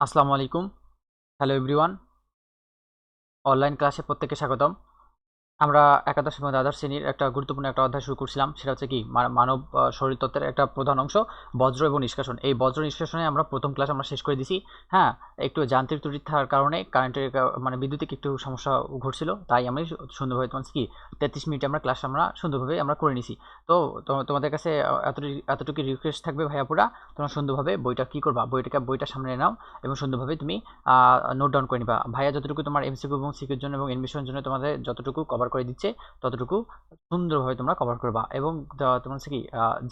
আসসালামু আলাইকুম। Hello everyone online ক্লাসে প্রত্যেককে স্বাগতম। আমরা একাদশ এবং দ্বাদশ শ্রেণির একটা গুরুত্বপূর্ণ একটা অধ্যায় শুরু করছিলাম। সেটা হচ্ছে কি মানব শরীরতত্ত্বের একটা প্রধান অংশ, বজ্র এবং নিষ্কাশন। এই বজ্র নিষ্কাশনে আমরা প্রথম ক্লাস আমরা শেষ করে দিছি। হ্যাঁ একটু যান্ত্রিক ত্রুটি থাকার কারণে কারেন্টের মানে বিদ্যুতিক একটু সমস্যা ঘটছিল, তাই আমি সুন্দরভাবে তোমার কি, তেত্রিশ মিনিটে আমরা ক্লাস আমরা সুন্দরভাবে আমরা করে নিছি। তো তোমাদের কাছে এতটুকু রিকোয়েস্ট থাকবে ভাইয়াপুরা তোমরা সুন্দরভাবে বইটা কি করবা, বইটাকে, বইটা সামনে নাও এবং সুন্দরভাবে তুমি নোট ডাউন করে নিবা। ভাইয়া যতটুকু তোমার এমসিকিউ এবং সিকিউর জন্য এবং এডমিশনের জন্য তোমাদের যতটুকু কভার করে দিচ্ছে, ততটুকু সুন্দরভাবে তোমরা কভার করবা। এবং তোমার হচ্ছে কি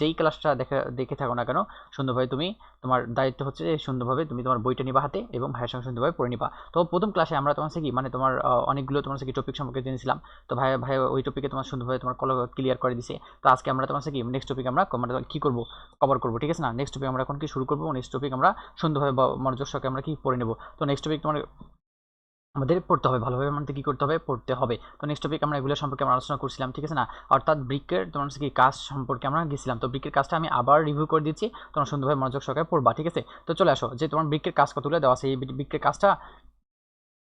যেই ক্লাসটা দেখে দেখে থাকো না কেন, সুন্দরভাবে তুমি তোমার দায়িত্ব হচ্ছে যে সুন্দরভাবে তুমি তোমার বইটা নিবা হাতে এবং ভাইয়ের সঙ্গে সুন্দরভাবে পড়ে নিবা। তো প্রথম ক্লাসে আমরা তোমার কি মানে তোমার অনেকগুলো তোমার কি টপিক সম্পর্কে জেনেছিলাম। তো ভাই ভাই ওই টপিকে তোমার সুন্দরভাবে তোমার কল ক্লিয়ার করে দিছে। তো আজকে আমরা তোমার কি নেক্সট টপিক আমরা মানে কি করব কভার করব, ঠিক আছে না? নেক্সট টপিক আমরা এখন কি শুরু করব নেক্সট টপিক আমরা সুন্দরভাবে মনোযোগ সহকারে আমরা কি পড়ে নেব? তো নেক্সট টপিক তোমার আমাদের পড়তে হবে। ভালোভাবে আমাদের কী করতে হবে? পড়তে হবে। তো নেক্সট টপিক আমরা এগুলো সম্পর্কে আমরা আলোচনা করছিলাম, ঠিক আছে না? অর্থাৎ ব্রিকের তোমার কি কাজ সম্পর্কে আমরা গেছিলাম। তো ব্রিকের কাজটা আমি আবার রিভিউ করে দিচ্ছি। তোমরা সুন্দরভাবে মনোযোগ সহকারে পড়বা, ঠিক আছে? তো চলে আসো। যে তোমার ব্রিকের কাজ কতগুলো দেওয়া আছে, এই ব্রিকের কাজটা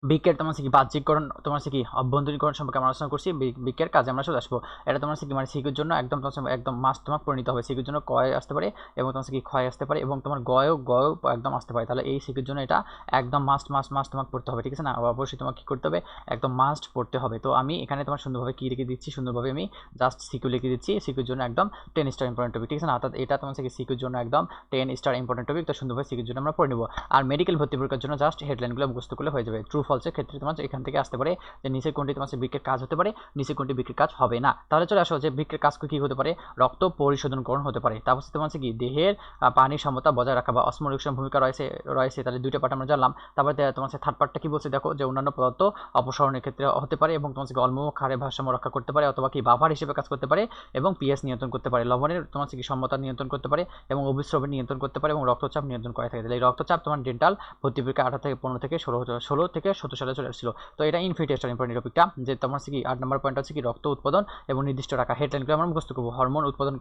বিকের তোমার কি বাহ্যিককরণ তোমার কি অভ্যন্তরীকরণ সম্পর্কে আমরা আলোচনা করছি? বিকের কাজে আমরা চলে আসব। এটা তোমার কি মানে সিকুর জন্য একদম তোমার একদম মাস তোমার পরিণত হবে। সিকুর জন্য কয় আসতে পারে এবং তোমার কি ক্ষয় আসতে পারে এবং তোমার গয়ও গয়ও একদম আসতে পারে। তাহলে এই সিকুর জন্য এটা একদম মাস্ট মাস্ট মাস্ট তোমাকে পড়তে হবে, ঠিক আছে না? অবশ্যই তোমাকে কী করতে হবে? একদম মাস্ট পড়তে হবে। তো আমি এখানে তোমার সুন্দরভাবে কী লিখে দিচ্ছি? সুন্দরভাবে আমি জাস্ট সিকিউ লিখে দিচ্ছি। সিকিউর জন্য একদম টেন স্টার ইম্পর্টেন্ট টপিক ঠিক আছে না? অর্থাৎ এটা তোমার কি সিকিউর জন্য একদম টেন স্টার ইম্পর্টেন্ট টপিক তো সুন্দরভাবে সিকিউর জন্য আমরা পড়ে নেব। আর মেডিকেল ভর্তি পরীক্ষার জন্য জাস্ট হেডলাইনগুলো মুখস্থ করলে হয়ে যাবে। ট্রু ফলসের ক্ষেত্রে তোমার এখান থেকে আসতে পারে যে নিচের কোনটি তোমার বিক্রির কাজ হতে পারে, নিচের কোনটি বিক্রির কাজ হবে না। তাহলে চলে আসো যে বিক্রির কাজ কী হতে পারে? রক্ত পরিশোধনকরণ হতে পারে। তারপর তোমার কি? দেহের পানির সমতা বজায় রাখা বা অসমরিকশন ভূমিকা রয়েছে রয়েছে। তাহলে দুইটা পার্ট আমরা জানলাম। তারপরে তোমার থার্ড পার্টটা কি বলছে? দেখো যে অন্যান্য পদার্থ অপসারণের ক্ষেত্রে হতে পারে এবং তোমার অল্প ক্ষারের ভারসাম্য রক্ষা করতে পারে অথবা কি বাফার হিসেবে কাজ করতে পারে এবং পিএস নিয়ন্ত্রণ করতে পারে। লবণের তোমার কি সম্মতা নিয়ন্ত্রণ করতে পারে এবং অভিস্রবের নিয়ন্ত্রণ করতে পারে এবং রক্তচাপ নিয়ন্ত্রণ করে থাকে। তাহলে এই রক্তচাপ তোমার ডেন্টাল ভর্তি পরীক্ষা আঠারো থেকে পনেরো থেকে ষোলো ষোলো থেকে সতেরো সালে চলে এসেছিল তো এটা ইনফিটেস্টার ইম্পর্টেন্ট টপিকটা যে তোমার কি আট নম্বর পয়েন্ট হচ্ছে কি রক্ত উৎপাদন এবং নির্দিষ্ট রাখা হেডলাইনগুলো আমরা মুখস্থ করব। হরমোন উৎপাদন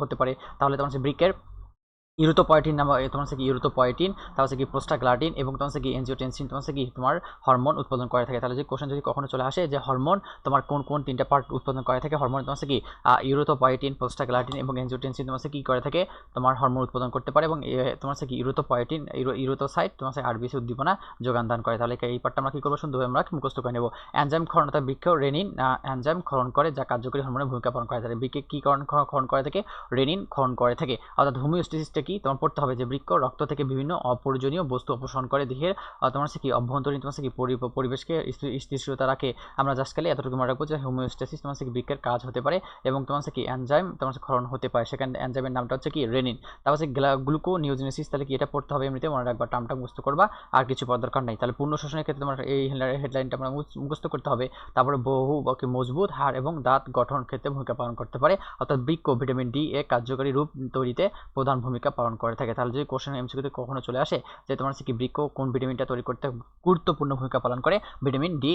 হতে পারে। তাহলে তোমার হচ্ছে ব্রিকের ইউরোটোপয়েটিন নাম তোমার হচ্ছে কি ইউরোটোপয়েটিন তারপর হচ্ছে কি প্রোস্টাগ্লাডিন এবং তোমার হচ্ছে কি এনজিওটেনসিন তোমার হচ্ছে কি তোমার হরমোন উৎপাদন করে থাকে। তাহলে যে কোশ্চেন যদি কখনো চলে আসে যে হরমোন তোমার কোন কোন তিনটা পার্ট উৎপাদন করে থাকে, হরমোন তোমার হচ্ছে কি ইউরোটোপয়েটিন প্রোস্টাগ্লাডিন এবং এনজিওটেনসিন তোমার হচ্ছে কি করে থাকে, তোমার হরমোন উৎপাদন করতে পারে এবং তোমার হচ্ছে কি ইউরোটোপয়েটিন ইউরোটোসাইট তোমার হচ্ছে আরবিসি উদ্দীপনা যোগান দান করে। তাহলে এই পার্টটা আমরা কি করব? সুন্দরভাবে আমরা মুখস্থ করে নেব। ক্ষরণ অর্থাৎ বৃক্ষ, রেনিন এনজাইম ক্ষরণ করে যা কার্যকরী হরমোনের ভূমিকা পালন করে থাকে। বৃক্ষে কী ক্ষরণ করে থাকে? রেনিন ক্ষরণ করে থাকে। অর্থাৎ হোমিওস্টেসিসটা কি? তোমার পড়তে হবে যে বৃক্ষ রক্ত থেকে বিভিন্ন অপ্রয়োজনীয় বস্তু অপসারণ করে দেহের তোমার হচ্ছে কি অভ্যন্তরীণ, তোমার কি পরিবেশকে স্থি- স্থিতিশীলতা রাখে। আমরা জাস্ট খালি এতটুকু মনে রাখব যে হোমিওস্টেসিস তোমার কি বৃক্ষের কাজ হতে পারে এবং তোমার কি এনজাইম তোমার ক্ষরণ হতে পারে। সেখানে এনজাইমের নামটা হচ্ছে কি রেনিন। তারপর হচ্ছে গ্লুকো নিউজেনেসিস তাহলে কি এটা পড়তে হবে? এমনিতে মনে রাখবা টার্মটা মুখস্থ করবা, আর কিছু পড়ার দরকার নেই। তাহলে পূর্ণ শোষণের ক্ষেত্রে তোমার এই হেডলাইনটা আমরা মুখ- মুখস্থ করতে হবে। তারপরে বহু মজবুত হাড় এবং দাঁত গঠন ক্ষেত্রে ভূমিকা পালন করতে পারে। অর্থাৎ বৃক্ষ ভিটামিন ডি এর কার্যকরী রূপ তৈরিতে প্রধান ভূমিকা পালন করে থাকে। তাহলে যদি কোশ্চেন এমসিকিউতে কখনো চলে আসে যে তোমার হচ্ছে কি বৃক্ষ কোন ভিটামিনটা তৈরি করতে গুরুত্বপূর্ণ ভূমিকা পালন করে ভিটামিন ডি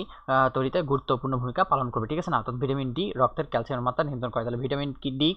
তৈরিতে গুরুত্বপূর্ণ ভূমিকা পালন করবে, ঠিক আছে না? অর্থাৎ ভিটামিন ডি রক্তের ক্যালসিয়ামের মাত্রা নিয়ন্ত্রণ করে। তাহলে ভিটামিন ডি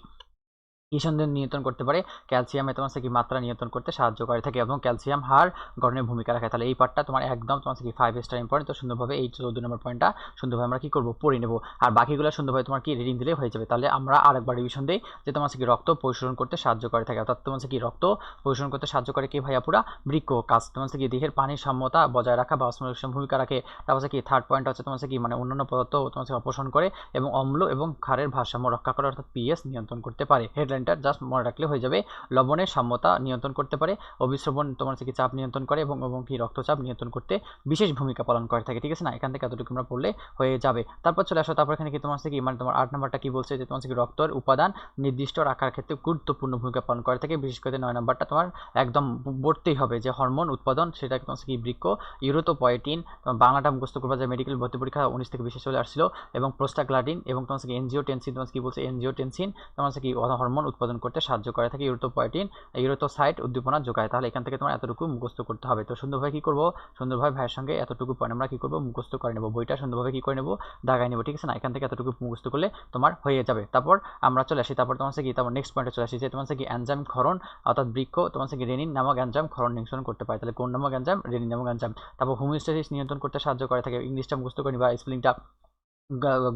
কিষণদের নিয়ন্ত্রণ করতে পারে। ক্যালসিয়ামে তোমার কি মাত্রা নিয়ন্ত্রণ করতে সাহায্য করে থাকে এবং ক্যালসিয়াম হার গঠনের ভূমিকা রাখে। তাহলে এই পার্টটা তোমার একদম তোমার কি ফাইভ স্টার ইম্পর্টেন্ট তো সুন্দরভাবে এই চৌদ্দ নম্বর পয়েন্টটা সুন্দরভাবে আমরা কি করব? পড়ে নেব। আর বাকিগুলো সুন্দরভাবে তোমার কি রিডিং দিলে হয়ে যাবে। তাহলে আমরা আরেকবার রিভিশন দিই যে তোমার কি রক্ত পরিশোধন করতে সাহায্য করে থাকে। অর্থাৎ তোমার কি রক্ত পরিশোধন করতে সাহায্য করে কি ভাইয়া? পুরা বৃক্ষ কাজ। তোমার কি দেহের পানির সাম্যতা বজায় রাখা বা অসমরক্ষণ ভূমিকা রাখে। তারপর কি থার্ড পয়েন্ট হচ্ছে তোমার কি মানে অন্যান্য পদার্থ তোমার অপসারণ করে এবং অম্ল এবং ক্ষারের ভারসাম্য রক্ষা করে অর্থাৎ পিএস নিয়ন্ত্রণ করতে পারে। হেডলাইনটা জাস্ট মনে রাখলে হয়ে যাবে। লবণের সাম্যতা নিয়ন্ত্রণ করতে পারে, অবিশ্রবণ তোমার হচ্ছে কি চাপ নিয়ন্ত্রণ করে এবং এবং কি রক্তচাপ নিয়ন্ত্রণ করতে বিশেষ ভূমিকা পালন করে থাকে, ঠিক আছে না? এখান থেকে এতটুকু আমরা পড়লে হয়ে যাবে। তারপর চলে আসো, তারপর এখানে কি তোমার হচ্ছে কি মানে তোমার আট নম্বরটা কি বলছে যে তোমার হচ্ছে কি রক্তের উপাদান নির্দিষ্ট রাখার ক্ষেত্রে গুরুত্বপূর্ণ ভূমিকা পালন করে থাকে, বিশেষ করে নয় নম্বরটা তোমার একদম পড়তেই হবে যে হরমোন উৎপাদন সেটা তোমার হচ্ছে কি বৃক্ষ ইউরোটোপয়েটিন তোমার বাংলাটা মুখস্থ করবা যে মেডিকেল ভর্তি পরীক্ষা উনিশ থেকে বিশেষ চলে আসছিল এবং প্রোস্টাগ্লাডিন এবং তোমার হচ্ছে কি এনজিওটেনসিন তোমার কি বলছে এনজিওটেনসিন তোমার হচ্ছে কি হরমোন উৎপাদন করতে সাহায্য করে থাকে ইউরোথোপয়েটিন ইউরোথোসাইট উদ্দীপনা যোগায়। তাহলে এখান থেকে তোমার এতটুকু মুখস্থ করতে হবে। তো সুন্দরভাবে কি করব? সুন্দরভাবে ভাইয়ের সঙ্গে এতটুকু পয়েন্ট আমরা কি করব? মুখস্থ করে নেব। বইটা সুন্দরভাবে কি করে নেব? দাগায় নেব, ঠিক আছে না? এখান থেকে এতটুকু মুখস্থ করলে তোমার হয়ে যাবে। তারপর আমরা চলে আসি। তারপর তোমার কি তারপর নেক্সট পয়েন্টে চলে আসি যে তোমার কি অ্যানজাম ক্ষরণ, অর্থাৎ বৃক্ষ তোমার কি রেনিন নামক অ্যানজাম ক্ষরণ নিয়ন্ত্রণ করতে পারে। তাহলে কোন নামক অ্যানজাম রেনিন নামক অ্যানজাম তারপর হোমিওস্টেসিস নিয়ন্ত্রণ করতে সাহায্য করে থাকে। ইংলিশটা মুখস্থ করে নিবা স্পেলিংটা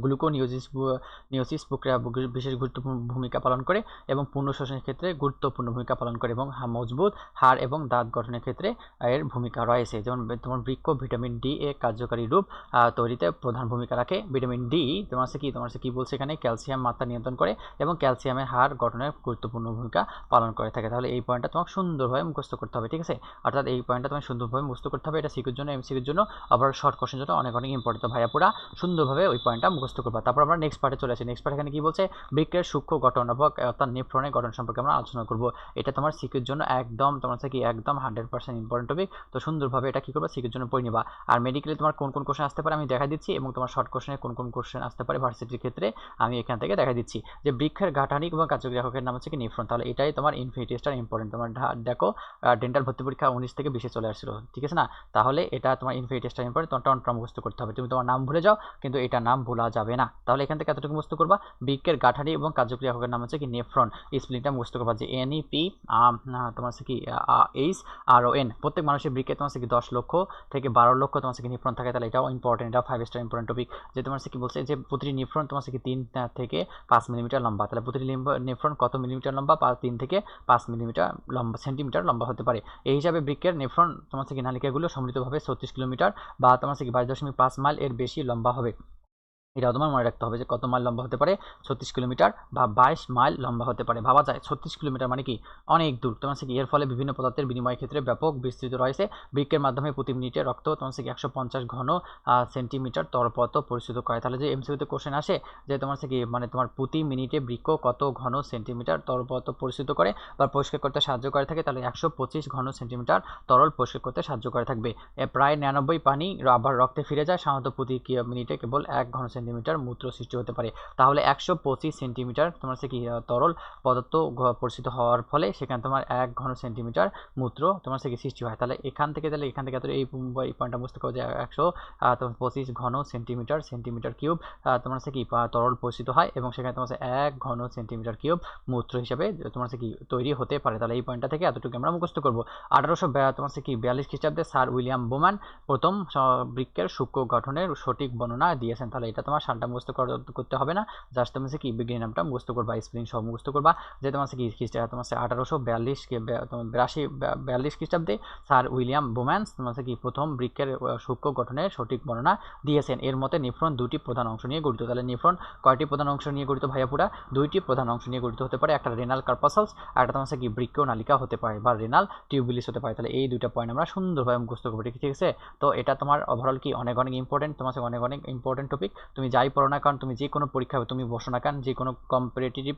গ্লুকোনিওজিস নিওসিস প্রক্রিয়া বিশেষ গুরুত্বপূর্ণ ভূমিকা পালন করে এবং পূর্ণ শোষণের ক্ষেত্রে গুরুত্বপূর্ণ ভূমিকা পালন করে এবং মজবুত হাড় এবং দাঁত গঠনের ক্ষেত্রে এর ভূমিকা রয়েছে। যেমন, তোমার বৃক্ষ ভিটামিন ডি এর কার্যকারী রূপ তৈরিতে প্রধান ভূমিকা রাখে। ভিটামিন ডি, তোমার হচ্ছে কি, তোমার হচ্ছে কি বলছে এখানে? ক্যালসিয়াম মাত্রা নিয়ন্ত্রণ করে এবং ক্যালসিয়ামের হাড় গঠনের গুরুত্বপূর্ণ ভূমিকা পালন করে থাকে। তাহলে এই পয়েন্টটা তোমাকে সুন্দরভাবে মুখস্থ করতে হবে, ঠিক আছে? অর্থাৎ এই পয়েন্টটা তোমাকে সুন্দরভাবে মুখস্থ করতে হবে। এটা সিকিউর জন্য এমসিকিউর জন্য, আবার শর্ট কোশ্চেন জন্য অনেক অনেক ইম্পর্টেন্ট ভাইয়া পুরা। সুন্দরভাবে ওই পয়েন্টটা মুখস্থ করবা। তারপর আমরা নেক্সট পার্টে চলে আসি। নেক্সট পার্ট এখানে কি বলছে? বৃক্কের সূক্ষ্ম গঠন এবং অর্থাৎ নেফ্রনের গঠন সম্পর্কে আমরা আলোচনা করব। এটা তোমার সিকিউর জন্য একদম, তোমার কি, একদম হান্ড্রেড পার্সেন্ট ইম্পর্টেন্ট টপিক তো সুন্দরভাবে এটা কি করবা? সিকিউর জন্য পড়ে নিবা। আর মেডিকেলে তোমার কোন কোন কোশ্চেন আসতে পারে আমি দেখা দিচ্ছি এবং তোমার শর্ট কোশ্চেনে কোন কোন কোশ্চেন আসতে পারে ভার্সিটির ক্ষেত্রে আমি এখান থেকে দেখা দিচ্ছি। যে বৃক্ষের গাঠানিক এবং কার্যগ্রাহকের নাম হচ্ছে কি নেফ্রন তাহলে এটাই তোমার ইনফিনিটিসটার ইম্পর্টেন্ট তোমার দেখো ডেন্টাল ভর্তি পরীক্ষা উনিশ থেকে বিশে চলে আসছিল, ঠিক আছে না? তাহলে এটা তোমার ইনফিনিটিসটার ইম্পর্টেন্ট তোমার টন মুখস্থ করতে হবে। তুমি তোমার নাম ভুলে যাও, কিন্তু এটা নাম ভোলা যাবে না। তাহলে এখান থেকে এতটুকু মুখস্থ করবা। বৃক্ষের গাঠানি এবং কার্যক্রিয়াকের নাম হচ্ছে কি নেফ্রন। স্প্লিনটা মুখস্থ করবা যে এন ই পি তোমার হচ্ছে কি এইচ আর ও এন প্রত্যেক মানুষের বৃক্ষে তোমার কি দশ লক্ষ থেকে বারো লক্ষ তোমার কি নিফ্রন থাকে। তাহলে এটাও ইম্পর্টেন্ট এটা ফাইভ স্টার ইম্পর্টেন্ট টপিক যে তোমার কি বলছে যে প্রতিটি নিফ্রন তোমার কি তিন থেকে পাঁচ মিলিমিটার লম্বা। তাহলে প্রতিটি নেফ্রন কত মিলিমিটার লম্বা? তিন থেকে পাঁচ মিলিমিটার লম্বা সেন্টিমিটার লম্বা হতে পারে। এই হিসাবে বৃক্ষের নেফ্রন তোমার কি নালিকাগুলো সম্মিলিতভাবে ছত্রিশ কিলোমিটার বা তোমার কি বাইশ দশমিক পাঁচ মাইল এর বেশি লম্বা হবে। এটাও তোমার মনে রাখতে হবে যে কত মাইল লম্বা হতে পারে? ছত্রিশ কিলোমিটার বা বাইশ মাইল লম্বা হতে পারে। ভাবা যায়, ছত্রিশ কিলোমিটার মানে কি? অনেক দূর। তোমার কি, এর ফলে বিভিন্ন পদার্থের বিনিময় ক্ষেত্রে ব্যাপক বিস্তৃত রয়েছে। বৃক্ষের মাধ্যমে প্রতি মিনিটে রক্ত তোমার কি একশো পঞ্চাশ ঘন সেন্টিমিটার তরপত পরিশোধ করে। তাহলে যে এমসিউতে কোশ্চেন আসে যে তোমার কি মানে তোমার প্রতি মিনিটে বৃক্ষ কত ঘন, সেন্টিমিটার তরপত পরিশোধ করে বা পরিষ্কার করতে সাহায্য করে থাকে, তাহলে একশো পঁচিশ ঘন, সেন্টিমিটার তরল পরিষ্কার করতে সাহায্য করে থাকবে। প্রায় নিরানব্বই পানি আবার রক্তে ফিরে যায়, সাধারণত প্রতি মিনিটে কেবল এক ঘন সেন্টিমিটার মূত্র সৃষ্টি হতে পারে। তাহলে একশো পঁচিশ সেন্টিমিটার তোমার হচ্ছে কি তরল পদার্থ পরিচিত হওয়ার ফলে সেখানে তোমার এক ঘন সেন্টিমিটার মূত্র তোমার হচ্ছে কি সৃষ্টি হয়। তাহলে এখান থেকে, তাহলে এখান থেকে এই পয়েন্টটা বুঝতে পারো যে একশো তোমার পঁচিশ ঘন সেন্টিমিটার সেন্টিমিটার কিউব তোমার হচ্ছে কি তরল পরিচিত হয় এবং সেখানে তোমার এক ঘন সেন্টিমিটার কিউব মূত্র হিসাবে তোমার হচ্ছে কি তৈরি হতে পারে। তাহলে এই পয়েন্টটা থেকে এতটুকু আমরা মুখস্থ করব। আঠারোশো তোমার হচ্ছে কি, বিয়াল্লিশ খ্রিস্টাব্দে স্যার উইলিয়াম বোম্যান প্রথম বৃক্ষের সূক্ষ্ম গঠনের সঠিক বর্ণনা দিয়েছেন। তাহলে এটা তোমার সানটা মুখস্থ করতে হবে না জাস্ট তুমি হচ্ছে কি বিজ্ঞানী নামটা মুখস্থ করবা স্পেলিং সহ মুখস্থ করবা, যে তোমার কি, খ্রিস্ট, তোমার আঠারোশো বিয়াল্লিশ তোমার বিরাশি বিয়াল্লিশ খ্রিস্টাব্দে স্যার উইলিয়াম বোম্যান্স, তোমার কি, প্রথম বৃক্ষের সূক্ষ্ম গঠনের সঠিক বর্ণনা দিয়েছেন। এর মতে নিফ্রন দুটি প্রধান অংশ নিয়ে গঠিত। তাহলে নিফ্রন কয়টি প্রধান অংশ নিয়ে গঠিত ভাইয়াপুরা দুইটি প্রধান অংশ নিয়ে গঠিত হতে পারে, একটা রেনাল কার্পাসালস একটা তোমার কি বৃক্ষ নালিকা হতে পারে, বা রেনাল টিউবিলিস হতে পারে। তাহলে এই দুইটা পয়েন্ট আমরা সুন্দরভাবে মুখস্থ করব, ঠিক আছে? তো এটা তোমার ওভারঅল কি অনেক অনেক ইম্পর্টেন্ট তোমার অনেক অনেক ইম্পর্টেন্ট টপিক তুমি যাই পড়ো না কারণ তুমি যে কোনো পরীক্ষা তুমি বসো না কারণ যে কোনো কম্পিটিটিভ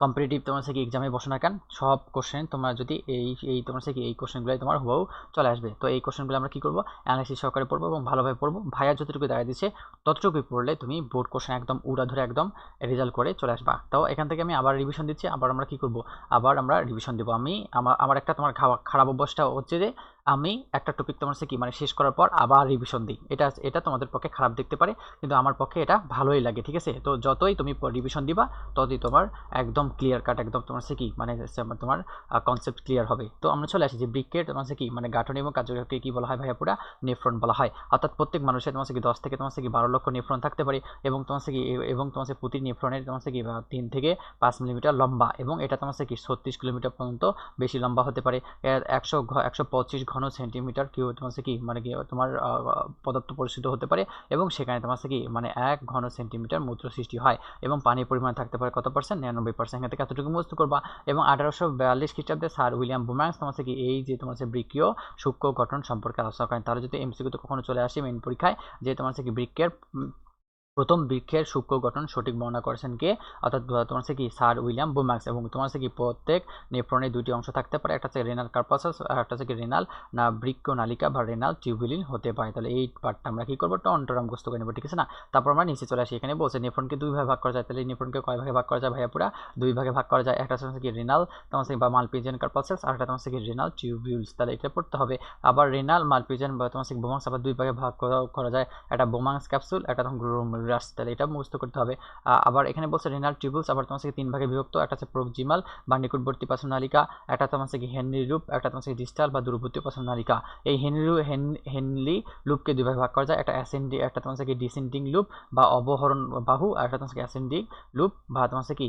কম্পিটিটিভ তোমার হচ্ছে কি এক্সামে বসো না কেন? সব কোশ্চেন তোমার যদি এই এই তোমার হচ্ছে কি এই কোশ্চেনগুলোই তোমার হুবহু চলে আসবে। তো এই কোশ্চেনগুলো আমরা কী করব? অ্যানালাইসিস সহকারে পড়ব এবং ভালোভাবে পড়ব। ভাইয়া যতটুকু দেখা দিচ্ছে ততটুকুই পড়লে তুমি বোর্ড কোশ্চেন একদম উড়া ধরে একদম রেজাল্ট করে চলে আসবা। তো এখান থেকে আমি আবার রিভিশন দিচ্ছি, আবার আমরা কী করব? আবার আমরা রিভিশন দেবো। আমি আমার আমার একটা তোমার খারাপ অভ্যাসটা হচ্ছে যে আমি একটা টপিক তোমার কি মানে শেষ করার পর আবার রিভিশন দিই। এটা এটা তোমাদের পক্ষে খারাপ দেখতে পারে, কিন্তু আমার পক্ষে এটা ভালোই লাগে, ঠিক আছে? তো যতই তুমি রিভিশন দিবা, ততই তোমার একদম ক্লিয়ার কাট একদম তোমার কি মানে তোমার কনসেপ্ট ক্লিয়ার হবে। তো আমরা চলে আসি যে বৃক্ষের তোমার কি মানে গাঠন এবং কার্যকরকে কী বলা হয় ভাইয়া পুরা? নেফ্রন বলা হয়। অর্থাৎ প্রত্যেক মানুষের তোমার কি দশ থেকে তোমার কি বারো লক্ষ নেফ্রন থাকতে পারে এবং তোমার কি এবং তোমার প্রতি নেফ্রনের তোমার কি তিন থেকে পাঁচ মিলিমিটার লম্বা এবং এটা তোমার কি ছত্রিশ কিলোমিটার পর্যন্ত বেশি লম্বা হতে পারে। একশো একশো পঁচিশ সেন্টিমিটার কি তোমার কি মানে কি, তোমার পদার্থ পরিচিত হতে পারে এবং সেখানে তোমার কি মানে এক ঘন সেন্টিমিটার মূত্র সৃষ্টি হয় এবং পানির পরিমাণ থাকতে পারে কত পার্সেন্ট নিরানব্বই পার্সেন্ট এখান থেকে এতটুকু মুস্ত করবা এবং আঠারোশো বিয়াল্লিশ খ্রিস্টাব্দে স্যার উইলিয়াম বুম্যান্স তোমার কি, এই যে তোমার বৃক্ষীয় সূক্ষ্ম গঠন সম্পর্কে আলোচনা করেন। তাহলে যদি এমসিকিউতে কখনো চলে আসে মেন পরীক্ষায় যে তোমার কি বৃক্ষের প্রথম বৃক্ষের সূক্ষ্ম গঠন সঠিক বর্ণনা করেছেন কে? অর্থাৎ তোমার হচ্ছে কি স্যার উইলিয়াম বোমাক্স এবং তোমার হচ্ছে কি প্রত্যেক নেফ্রনে দুটি অংশ থাকতে পারে। একটা হচ্ছে রেনাল কার্পাসাস, আর একটা হচ্ছে কি রেনাল, না বৃক্ষ নালিকা বা রেনাল টিউবিলিন হতে পারে। তাহলে এই পার্টটা আমরা কি করব? টন টরাম গ্রস্ত করে নেব, ঠিক আছে না? তারপর আমরা নিচে চলে আসি। এখানে বলছে নেফ্রনকে দুই ভাগে ভাগ করা যায়। তাহলে নেফ্রনকে কয় ভাগে ভাগ করা যায় ভাইয়া পুরা? দুই ভাগে ভাগ করা যায়। একটা হচ্ছে কি রেনাল, তোমার হচ্ছে বা মালপিজিয়ান কার্পাসাস, আর একটা তোমার হচ্ছে কি রেনাল টিউবিউলস তাহলে এটা পড়তে হবে। আবার রেনাল, মালপিজিয়ান বা তোমার হচ্ছে বোমাংস আবার দুই ভাগে ভাগ করা করা যায়। একটা বোমাংস ক্যাপসুল, একটা তখন গ্লোমেরুলাস তাহলে এটা মুখস্থ করতে হবে। আবার এখানে বলছে রেনাল টিউবুলস আবার তোমার কি তিন ভাগে বিভক্ত, একটা হচ্ছে প্রোকজিমাল বা নিকটবর্তী নালিকা একটা তোমার কি হেনরি লুপ একটা তোমার হচ্ছে ডিস্টাল বা দূরবর্তী নালিকা এই হেনরি হেনলি লুপকে দুই ভাগে ভাগ করা যায়, একটা অ্যাসেন্ডি একটা তোমার কি ডিসেন্ডিং লুপ বা অবহরণ বাহু, আর একটা তোমার কি অ্যাসেন্ডিং লুপ বা তোমার কি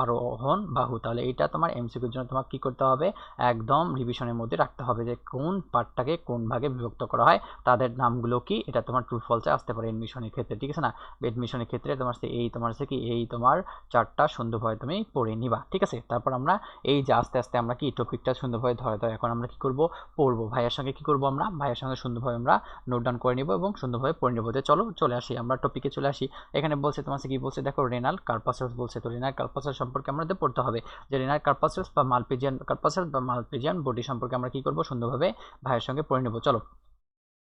আরোহণ বাহু। তাহলে এটা তোমার এমসিকিউর জন্য তোমাকে কি করতে হবে, একদম রিভিশনের মধ্যে রাখতে হবে যে কোন পার্টটাকে কোন ভাগে বিভক্ত করা হয়, তাদের নামগুলো কি, এটা তোমার ট্রু ফলসে আসতে পারে এডমিশনের ক্ষেত্রে, ঠিক আছে না? এডমিশনের ক্ষেত্রে তোমার এই তোমার হচ্ছে কি এই তোমার চারটা সুন্দরভাবে তুমি পড়ে নিবা, ঠিক আছে? তারপর আমরা এই যে আস্তে আস্তে আমরা কি টপিকটা সুন্দরভাবে ধরে ধরে এখন আমরা কি করব? পড়ব। ভাইয়ের সঙ্গে কি করব আমরা? ভাইয়ের সঙ্গে সুন্দরভাবে আমরা নোট ডাউন করে নিব এবং সুন্দরভাবে পড়ে নেব। যে চলো, চলে আসি, আমরা টপিকে চলে আসি। এখানে বলছে, তোমার কি বলছে? দেখো রেনাল কার্পাসাস বলছে। তো রেনাল কার্পাসাস সম্পর্কে আমাদের পড়তে হবে। যে রেনাল কার্পাসাস বা মালপিজিয়ান কার্পাসাস বা মালপিজিয়ান বডি সম্পর্কে আমরা কি করব? সুন্দরভাবে ভাইয়ের সঙ্গে পড়ে নেব। চলো।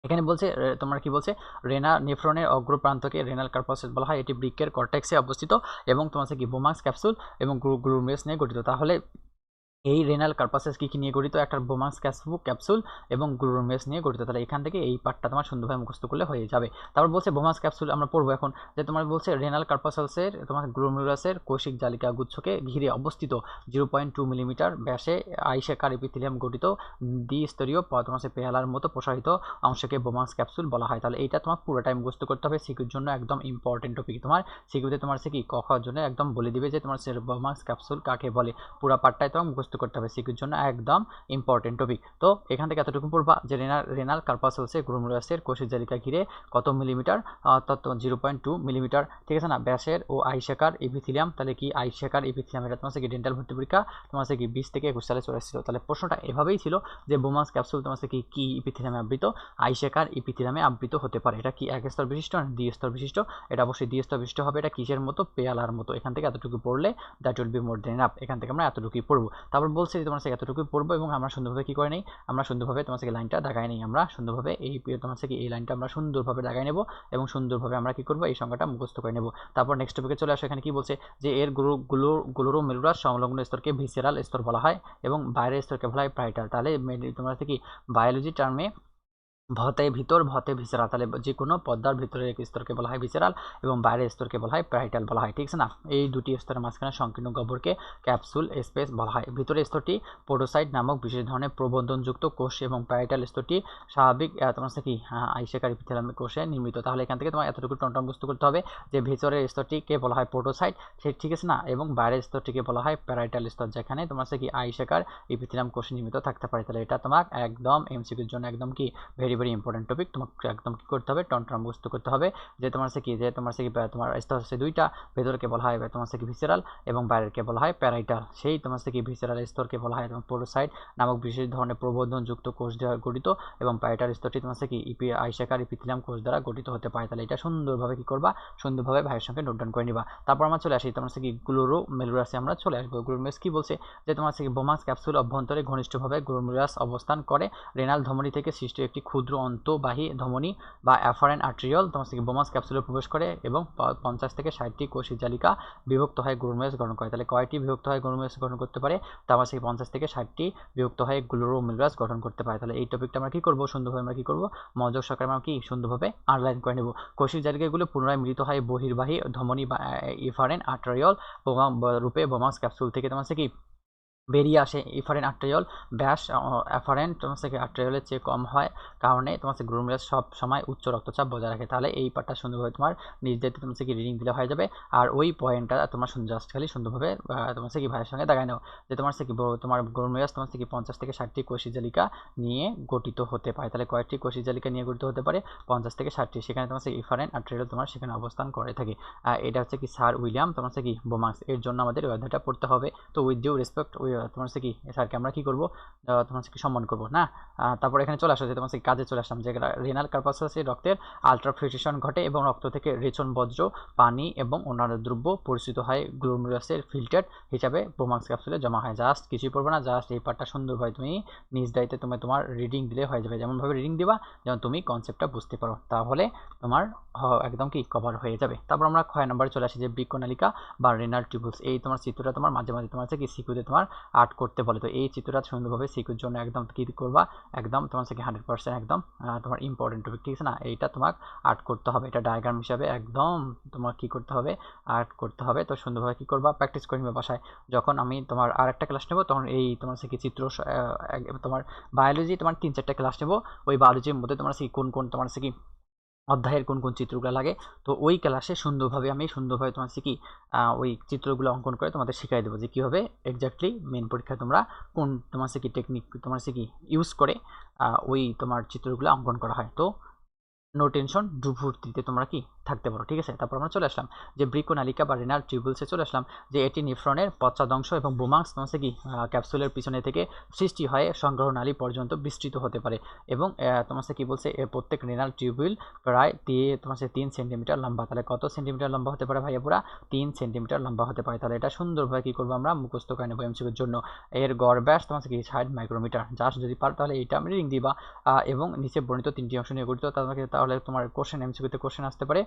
এখানে বলছে তোমার কি বলছে? রেনা নেফ্রনের অগ্রপ্রান্তকে রেনাল কার্পাসেস বলা হয়। এটি ব্রিকের কর্টেক্সে অবস্থিত এবং তোমার কি বোমাক্স ক্যাপসুল এবং গ্লুমেস নিয়ে গঠিত। তাহলে এই রেনাল কার্পাসেস কী কী নিয়ে গঠিত? একটা বোমাক্স ক্যাপসু ক্যাপসুল এবং গ্লুমেস নিয়ে গঠিত। তাহলে এখান থেকে এই পার্টটা তোমার সুন্দরভাবে মুখস্থ করলে হয়ে যাবে। তারপর বলছে বোমাক্স ক্যাপসুল আমরা পড়ব এখন, যে তোমার বলছে রেনাল কার্পাসাসের তোমার গ্লুমেরাসের কৌশিক জালিকা গুচ্ছকে ঘিরে অবস্থিত। জিরো পয়েন্ট টু মিলিমিটার ব্যাসে আইসেকার এপিথিলিয়াম গঠিত দ্বিস্তরীয় তোমার পেয়ালার মতো প্রসারিত অংশকে বোমাক্স ক্যাপসুল বলা হয়। তাহলে এইটা তোমার পুরোটাই মুখস্থ করতে হবে সিকিউর জন্য একদম ইম্পর্টেন্ট টপিক তোমার সিকিউতে তোমার সে কি, ক খাওয়ার জন্য একদম বলে দিবে যে তোমার সে বোমাক্স ক্যাপসুল কাকে বলে। পুরো পার্টটাই তোমার করতে হবে সিকিউর জন্য, একদম ইম্পর্টেন্ট টপিক তো এখান থেকে এতটুকু পড়বা যে রেনাল রেনাল কার্পাসেলসে গ্রোমুলাসের কোষের জালিকা ঘিরে কত মিলিমিটার অর্থাৎ জিরো পয়েন্ট টু মিলিমিটার ঠিক আছে না? ব্যাসের ও আইসেকার ইপিথিলিয়াম তাহলে কি আইসেকার ইপিথিলিয়াম এটা তোমার কি ডেন্টাল ভর্তি পরীক্ষা, তোমার কি বিশ থেকে একুশ সালে চলে এসেছিল। তাহলে প্রশ্নটা এভাবেই ছিল যে বোমাস ক্যাপসুল তোমার হচ্ছে কি কি ইপিথিলিয়ামে আবৃত? আইসেকার ইপিথিলামে আবৃত হতে পারে। এটা কি এক স্তর বিশিষ্ট না দ্বি স্তর বিশিষ্ট? এটা অবশ্যই দ্বি স্তর বিশিষ্ট হবে। এটা কিসের মতো? পেয়ালার মতো। এখান থেকে এতটুকু পড়লে that will be more than up এখান থেকে আমরা এতটুকুই পড়ব। তারপর বলছে যে, তোমার সাথে এতটুকুই পড়ব এবং আমরা সুন্দরভাবে কী করে নেই? আমরা সুন্দরভাবে তোমার থেকে লাইনটা দাগায় নেই। আমরা সুন্দরভাবে এই, তোমার থেকে এই লাইনটা আমরা সুন্দরভাবে দাগায় নেব এবং সুন্দরভাবে আমরা কী করব? এই সংখ্যাটা মুখস্থ করে নেব। তারপর নেক্সট টপিকে চলে আসো, এখানে কি বলছে যে, এরগুলো গুলো, গুলোরো মেরুরা সংলগ্ন স্তরকে ভিসেরাল স্তর বলা হয় এবং বাইরের স্তরকে বলা হয় প্রাইটাল তাহলে তোমার হচ্ছে কি বায়োলজি টার্মে ভতে ভিতর, ভতে ভিসেরাল। তাহলে যে কোনো পদ্মার ভিতরের এক স্তরকে বলা হয় ভিসেরাল এবং বাইরের স্তরকে বলা হয় প্রাইটাল বলা হয়, ঠিক আছে না? এই দুটি স্তরের মাঝখানে সংকীর্ণ গহ্বরকে ক্যাপসুল, স্পেস বলা হয়। ভিতরের স্তরটি পোডোসাইট নামক বিশেষ ধরনের প্রবন্ধনযুক্ত কোষ এবং প্যারাইটাল স্তরটি স্বাভাবিক তোমার হচ্ছে কি আইসেকার ইপিথেলামিক কোষে নির্মিত। তাহলে এখান থেকে তোমার এতটুকু টনটন বুঝতে করতে হবে যে ভিতরের স্তরটিকে বলা হয় পোটোসাইট সে ঠিক আছে না? এবং বাইরের স্তরটিকে বলা হয় প্যারাইটাল স্তর, যেখানে তোমার হচ্ছে কি, আইসেকার ইপিথেলাম কোষে নির্মিত থাকতে পারে। তাহলে এটা তোমার একদম এমসিকিউর জন্য একদম কি ভেরি ভেরি ইম্পর্টেন্ট টপিক তোমাকে একদম কি করতে হবে টনটন বুঝতে করতে হবে, যে তোমার হচ্ছে কি, যে তোমার হচ্ছে কি তোমার স্তর হচ্ছে দুইটা, ভেতরকে বলা হয় তোমার হচ্ছে কি ভিসেরাল এবং বাইরেরকে বলা হয় প্যারাইটাল সেই তোমার হচ্ছে কি ভিসেরাল স্তরকে বলা হয় তোমার পোরোসাইট নামক বিশেষ ধরনের প্রবোধনযুক্ত কোষ দ্বারা গঠিত এবং প্যারাইটাল স্তরটি তোমার হচ্ছে কি, ইপি আইসাকার ইপিথিলাম কোষ দ্বারা গঠিত হতে পারে। তাহলে এটা সুন্দরভাবে কি করবা? সুন্দরভাবে ভাইয়ের সঙ্গে নোট ডাউন করে নিবা। তারপর আমরা চলে আসি, তোমার সে কি গ্লোরো মেলুরাসে আমরা চলে আসব। গ্লোরোমেস কি বলছে? যে তোমার সে কি বোমাস ক্যাপসুল অভ্যন্তরে ঘনিষ্ঠভাবে গ্লোরোমেরাস অবস্থান করে রেনাল ধমনী থেকে সৃষ্ট একটি ক্ষুদ্র অন্তবাহী ধমনী বা অ্যাফারেন আর্ট্রিয়ল তোমার বোমাস ক্যাপসুলে প্রবেশ করে এবং পঞ্চাশ থেকে ষাটটি কোষী জালিকা বিভক্ত হয় গ্লোরোমেরাস গঠন করে। তাহলে কয়টি বিভক্ত হয় গ্লোরোমেরাস গঠন করতে পারে? তা আমার সেই পঞ্চাশ থেকে ষাটটি বিভক্ত হয়ে গ্লোরোমেরাস গঠন করতে পারে। তাহলে এই টপিকটা আমরা কি করব? সুন্দরভাবে আমরা কী করব? মনোযোগ সরকার আমরা কি সুন্দরভাবে আনলাইন করে নেব? কোষী জালিকাগুলো পুনরায় মিলিত হয় বহির্বাহী ধমনী বা ইফারেন আর্টারিয়ল রূপে বোমাস ক্যাপসুল থেকে। তোমার কি বেরিয়ে আসে ইফারেন আর্টারিয়ল। ব্যাস অ্যাফারেন্ট তোমার হচ্ছে আর্টারিয়লের চেয়ে কম হয় কারণে তোমার গ্লুমেরাস সব সময় উচ্চ রক্তচাপ বজায় রাখে। তাহলে এই পার্টটা সুন্দরভাবে তোমার নিজেদের তোমার হচ্ছে কি রিডিং দিলে হয়ে যাবে। আর ওই পয়েন্টটা তোমার জাস্ট খালি সুন্দরভাবে তোমার হচ্ছে কি ভাইয়ের সঙ্গে দেখায় নাও যে তোমার হচ্ছে কি ব- তোমার গ্লুমেরাস তোমার হচ্ছে কি পঞ্চাশ থেকে ষাটটি কোষী জালিকা নিয়ে গঠিত হতে পারে। তাহলে কয়েকটি কোষী জালিকা নিয়ে গঠিত হতে পারে পঞ্চাশ থেকে ষাটটি। সেখানে তোমার হচ্ছে ইফারেন আর্টারিয়ল তোমার সেখানে অবস্থান করে থাকে। এটা হচ্ছে কি স্যার উইলিয়াম, তোমার কি বোমাক্স এর জন্য আমাদের অধ্যায়টা পড়তে হবে। তো উইথ ডিউ রেসপেক্ট তোমার হচ্ছে কি স্যারকে আমরা কি করব? তোমার হচ্ছে কি সম্মান করব, না? তারপর এখানে চলে আসো যে তোমার কাজে চলে আসলাম, যে রেনাল কার্পাসাসে রক্তের আলট্রাফিউটেশন ঘটে এবং রক্ত থেকে রেচন, বজ্র, পানি এবং অন্যান্য দ্রব্য পরিচিত হয়। গ্লোমেরুলাসের ফিল্টার হিসাবে বোমাক্স ক্যাপসুলে জমা হয়। জাস্ট কিছুই পড়বে না জাস্ট এই পার্টটা সুন্দরভাবে তুমি নিজ দায়িত্বে তুমি তোমার রিডিং দিলে হয়ে যাবে। যেমনভাবে রিডিং দিবা, যেমন তুমি কনসেপ্টটা বুঝতে পারো। তাহলে তোমার একদম কি কভার হয়ে যাবে। তারপর আমরা ছয় নম্বরে চলে আসি যে বৃক্ষনালিকা বা রেনাল টিউবুলস এই তোমার চিত্রটা তোমার মাঝে মাঝে তোমার হচ্ছে কি সিকুতে তোমার আর্ট করতে বলে। তো এই চিত্রটা সুন্দরভাবে সিকুর জন্য একদম কি করবা, একদম তোমার কি হান্ড্রেড পার্সেন্ট একদম তোমার ইম্পর্টেন্ট টপিক ঠিক আছে না? এইটা তোমার আর্ট করতে হবে। এটা ডায়াগ্রাম হিসাবে একদম তোমার কি করতে হবে? আর্ট করতে হবে। তো সুন্দরভাবে কি করবা? প্র্যাকটিস করে নিবে বাসায়। যখন আমি তোমার আর একটা ক্লাস নেব, তখন এই তোমার হচ্ছে কি চিত্র স- তোমার বায়োলজি তোমার তিন চারটা ক্লাস নেব। ওই বায়োলজির মধ্যে তোমার কি কোন কোন তোমার হচ্ছে কি অধ্যায়ের কোন কোন চিত্রগুলো লাগে। তো ওই ক্লাসে সুন্দরভাবে আমি সুন্দরভাবে তোমার কি ওই চিত্রগুলো অঙ্কন করে তোমাদের শিখাই দেবো যে কীভাবে এক্স্যাক্টলি মেন পরীক্ষায় তোমরা কোন তোমার কি টেকনিক তোমার কি ইউজ করে ওই তোমার চিত্রগুলো অঙ্কন করা হয়। তো নো টেনশন ডুভুর্তিতে তোমরা কি থাকতে পারো, ঠিক আছে? তারপর আমরা চলে আসলাম, যে বৃকনালিকা বা রেনাল টিউবুলসে চলে আসলাম, যে এটি নিফ্রনের পশ্চাদংশ এবং বোমাংস তোমার কি ক্যাপসুলের পিছনে থেকে সৃষ্টি হয়ে, সংগ্রহ নালী পর্যন্ত বিস্তৃত হতে পারে। এবং তোমার কি বলছে প্রত্যেক রেনাল টিউবুল প্রায় দিয়ে তোমার হচ্ছে তিন সেন্টিমিটার লম্বা। তাহলে কত সেন্টিমিটার লম্বা হতে পারে ভাইয়া পুরা তিন সেন্টিমিটার লম্বা হতে পারে। তাহলে এটা সুন্দরভাবে কী করব আমরা? মুখস্থ করে নেব এমসিকিউর জন্য। এর গড় ব্যাস তোমার কি, ষাট মাইক্রোমিটার। জাস্ট যদি পারো তাহলে এইটা আমি রিং দিবা। এবং নিচে বর্ণিত তিনটি অংশ নিয়ে গঠিত। তাহলে তাহলে তোমার কোশ্চেন এমসিকিউতে কোশ্চেন আসতে পারে।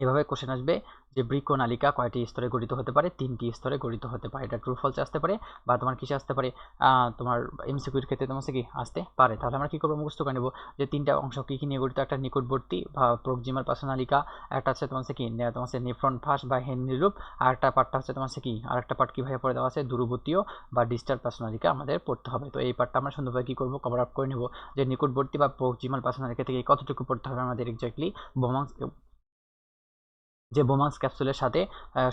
এভাবে কোশ্চেন আসবে যে বৃক্ষ নালিকা কয়টি স্তরে গঠিত হতে পারে? তিনটি স্তরে গঠিত হতে পারে। এটা ট্রু ফলসে আসতে পারে বা তোমার কিসে আসতে পারে? তোমার এমসিকিউর ক্ষেত্রে তোমার কি? আসতে পারে। তাহলে আমরা কী করব? মুখস্থ করে নেব যে তিনটা অংশ কী কী নিয়ে গঠিত? একটা নিকটবর্তী বা প্রক্সিমাল পার্সোনালিকা একটা হচ্ছে তোমার কি? তোমার নেফ্রন ফাঁস বা হেনরি রূপ আর একটা পার্টটা হচ্ছে তোমার কি? আর একটা পার্ট কীভাবে পড়ে দেওয়া আছে? দূরবর্তীয় বা ডিজিটাল পার্সোনালিকা আমাদের পড়তে হবে। তো এই পার্টটা আমরা সুন্দরভাবে কী করব? কভার আপ করে নেব যে নিকটবর্তী বা প্রক্সিমাল পার্সোনালিকা থেকে কতটুকু পড়তে হবে আমাদের এক্স্যাক্টলি বোমাংস যে বোমাংস ক্যাপসুলের সাথে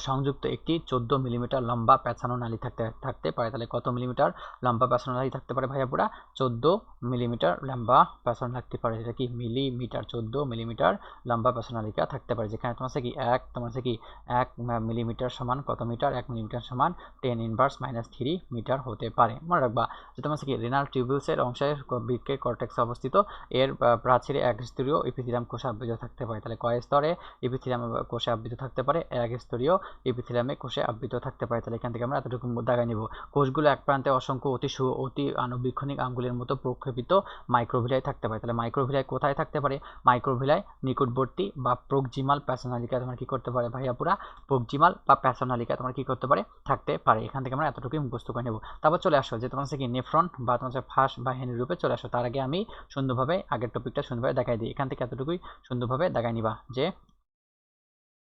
সংযুক্ত একটি চোদ্দ মিলিমিটার লম্বা প্যাঁচানো নালী থাকতে থাকতে পারে। তাহলে কত মিলিমিটার লম্বা প্যাঁচানো নালী থাকতে পারে ভাইয়া পুরা? চোদ্দ মিলিমিটার লম্বা প্যাঁচানো থাকতে পারে। এটা কি মিলিমিটার? চোদ্দ মিলিমিটার লম্বা প্যাঁচানো নালিকা থাকতে পারে। যেখানে তোমার কি এক, তোমার কি এক মিলিমিটার সমান কত মিটার? এক মিলিমিটার সমান ten inverse minus three metre হতে পারে। মনে রাখবা যে তোমার কি রেনাল টিউবিউলসের অংশে বৃক্ষের কর্টেক্সে অবস্থিত। এর প্রাচীরে এক স্তরীয় ইপিথিলাম কোষা থাকতে পারে। তাহলে কয় স্তরে ইপিথিলাম কোষে আবৃত থাকতে পারে এক স্তরীয় ইপিথিলামে কোষে আবৃত থাকতে পারে। তাহলে এখান থেকে আমরা এতটুকু দাগাই নিব। কোষগুলো এক প্রান্তে অসংখ্য অতি সু, অতি আনুবীক্ষণিক আঙ্গুলের মতো প্রক্ষেপিত মাইক্রোভিলাই থাকতে পারে। তাহলে মাইক্রোভিলাই কোথায় থাকতে পারে? মাইক্রোভিলাই নিকটবর্তী বা প্রোকজিমাল প্যাসোনালিকা তোমার কি করতে পারে ভাইয়া পুরা? প্রোকজিমাল বা প্যাসোনালিকা তোমার কি করতে পারে? থাকতে পারে। এখান থেকে আমরা এতটুকুই মুখস্থ করে নেব। তারপর চলে আসো, যে তোমার কি নেফ্রন বা তোমার ফাঁস বা হেনি রূপে চলে আসো। তার আগে আমি সুন্দরভাবে আগের টপিকটা সুন্দরভাবে দেখাই দিই। এখান থেকে এতটুকুই সুন্দরভাবে দেখাই নিবা যে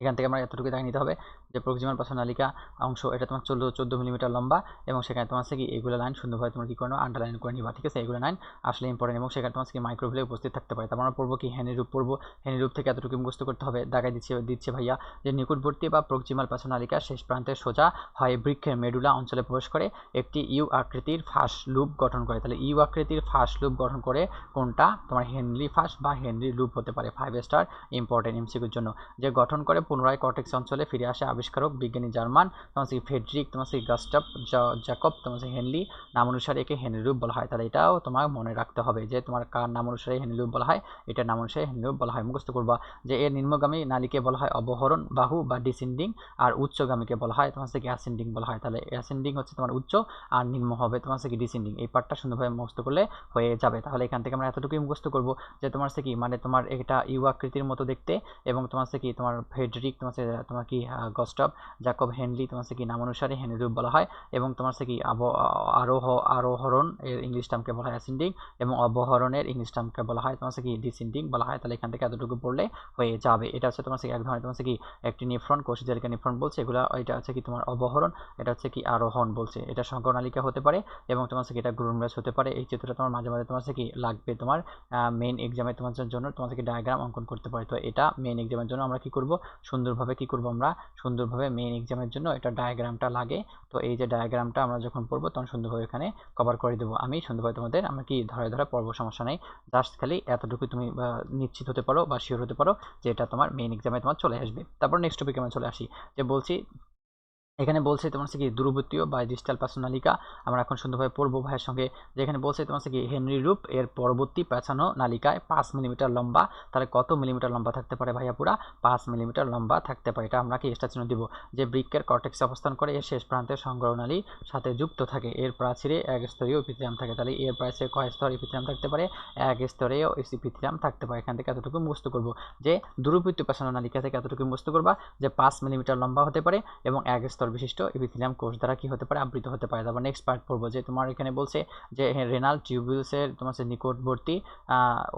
এখান থেকে আমরা এতটুকু দেখে নিতে হবে যে প্রক্সিমাল পার্সোনালিকা অংশ, এটা তোমার চোদ্দ চোদ্দ মিলিমিটার লম্বা এবং সেখানে তোমার কি এগুলো লাইন সুন্দরভাবে তোমার কি করে নেব আন্ডারলাইন করে নিবা, ঠিক আছে? এগুলো লাইন আসলে ইম্পর্টেন্ট এবং সেখানে তোমার কি মাইক্রোভেলে উপস্থিত থাকতে পারে। তারপর পড়ব কি হ্যানি রূপ পড়ব। হ্যানি রূপ থেকে এতটুকু মুখস্থ করতে হবে, দেখাই দিচ্ছে দিচ্ছে ভাইয়া যে নিকটবর্তী বা প্রক্সিমাল পার্সোনালিকা শেষ প্রান্তে সোজা হয় বৃক্ষের মেডুলা অঞ্চলে প্রবেশ করে, একটি ইউ আকৃতির ফাঁস লুপ গঠন করে। তাহলে ইউ আকৃতির ফাঁস লুপ গঠন করে কোনটা? তোমার হেনরি ফাঁস বা হেনরি লুপ হতে পারে ফাইভ স্টার ইম্পর্টেন্ট এমসিকিউর জন্য। যে গঠন করে পুনরায় কর্টেক্স অঞ্চলে ফিরে আসে আবিষ্কারক, বিজ্ঞানী জার্মান, তোমার সেই ফেডরিক তোমার সেই গাস্টাপ জ্যাকব, তোমার সেই হেনলি নাম অনুসারে একে হেনরি লুপ বলা হয়। তাহলে এটাও তোমার মনে রাখতে হবে যে তোমার কার নাম অনুসারে হেনরি লুপ বলা হয় এটা নাম অনুসারে হেনরি লুপ বলা হয়। মুখস্থ করবা যে এর নিম্নগামী নালীকে বলা হয় অবহরণ, বাহু বা ডিসেন্ডিং আর উচ্চগামীকে বলা হয় তোমার থেকে অ্যাসেন্ডিং বলা হয়। তাহলে অ্যাসেন্ডিং হচ্ছে তোমার উচ্চ আর নিম্ন হবে তোমার থেকে ডিসেন্ডিং এই পার্টটা সুন্দরভাবে মুখস্থ করলে হয়ে যাবে। তাহলে এখান থেকে আমরা এতটুকুই মুখস্থ করব যে তোমার হচ্ছে কি মানে তোমার এটা ইউ আকৃতির মতো দেখতে এবং তোমার হচ্ছে কি তোমার ফেডরিক তোমার তোমার কি গস্টপ জাকব হেনলি তোমার কি নাম অনুসারে হেনরি বলা হয় এবং তোমার কি আরোহ, আরোহরণ এর ইংলিশ টার্মকে বলা হয় অ্যাসেন্ডিং এবং অবহরণের ইংলিশ টার্মকে বলা হয় তোমার কি ডিসেন্ডিং বলা হয়, তাহলে এখান থেকে এতটুকু পড়লে হয়ে যাবে। এটা হচ্ছে তোমার কি এক ধরনের, তোমার কি একটি নিফ্রন কোষিজালিকা নিফ্রন বলছে, এগুলো, এটা হচ্ছে কি তোমার অবহরণ, এটা হচ্ছে কি আরোহণ বলছে। এটা সংকরণালিকা হতে পারে এবং তোমার কি এটা গ্রুনব্যাস হতে পারে। এই চিত্রটা তোমার মাঝে মাঝে তোমার কি লাগবে তোমার মেন এক্সামে তোমার জন্য তোমার থেকে ডায়াগ্রাম অঙ্কন করতে পারে। তো এটা মেন এক্সামের জন্য আমরা কি করব? সুন্দরভাবে কি করব আমরা? সুন্দরভাবে মেইন এক্সামের জন্য এটা ডায়াগ্রামটা লাগে। তো এই যে ডায়াগ্রামটা আমরা যখন পড়ব, তখন সুন্দরভাবে এখানে কভার করে দেবো। আমি সুন্দরভাবে তোমাদের, আমরা কি ধরে ধরে পড়ব সমস্যা নেই। জাস্ট খালি এতটুকু তুমি নিশ্চিত হতে পারো বা শিওর হতে পারো যে এটা তোমার মেইন এক্সামে তোমার চলে আসবে। তারপর নেক্সট টপিকে আমরা চলে আসি। যে বলছি এখানে বলছে তোমার হচ্ছে কি দূরবর্তীয় বা ডিজিটাল পার্সোনালিকা আমরা এখন সুন্দরভাবে পড়ব ভাইয়ের সঙ্গে। যেখানে বলছে তোমার হচ্ছে কি হেনরি রূপ এর পরবর্তী পেছানো নালিকায় পাঁচ মিলিমিটার লম্বা। তাহলে কত মিলিমিটার লম্বা থাকতে পারে ভাইয়া পুরা? পাঁচ মিলিমিটার লম্বা থাকতে পারে। এটা আমরা কি চিহ্ন দিব? যে বৃক্কের কর্টেক্সে অবস্থান করে, এর শেষ প্রান্তে সংগ্রহনালী সাথে যুক্ত থাকে। এর প্রাচীরে এক স্তরীয় ইপিথিলাম থাকে। তাহলে এর প্রাচীরে কয় স্তর ইপিথিলাম থাকতে পারে? এক স্তরেও ইপিথিলাম থাকতে পারে। এখান থেকে এতটুকু মুস্ত করব। যে দূরবৃত্ত পেছানো নালিকা থেকে এতটুকু মুস্ত করবা যে পাঁচ মিলিমিটার লম্বা হতে পারে এবং এক স্তর বিশিষ্ট ইপিথিলিয়াম কোষ দ্বারা কি হতে পারে? আবৃত হতে পারে। তারপর নেক্সট পার্ট পড়ব যে তোমার এখানে বলছে যে রেনাল টিউবিউলসের তোমার হচ্ছে নিকটবর্তী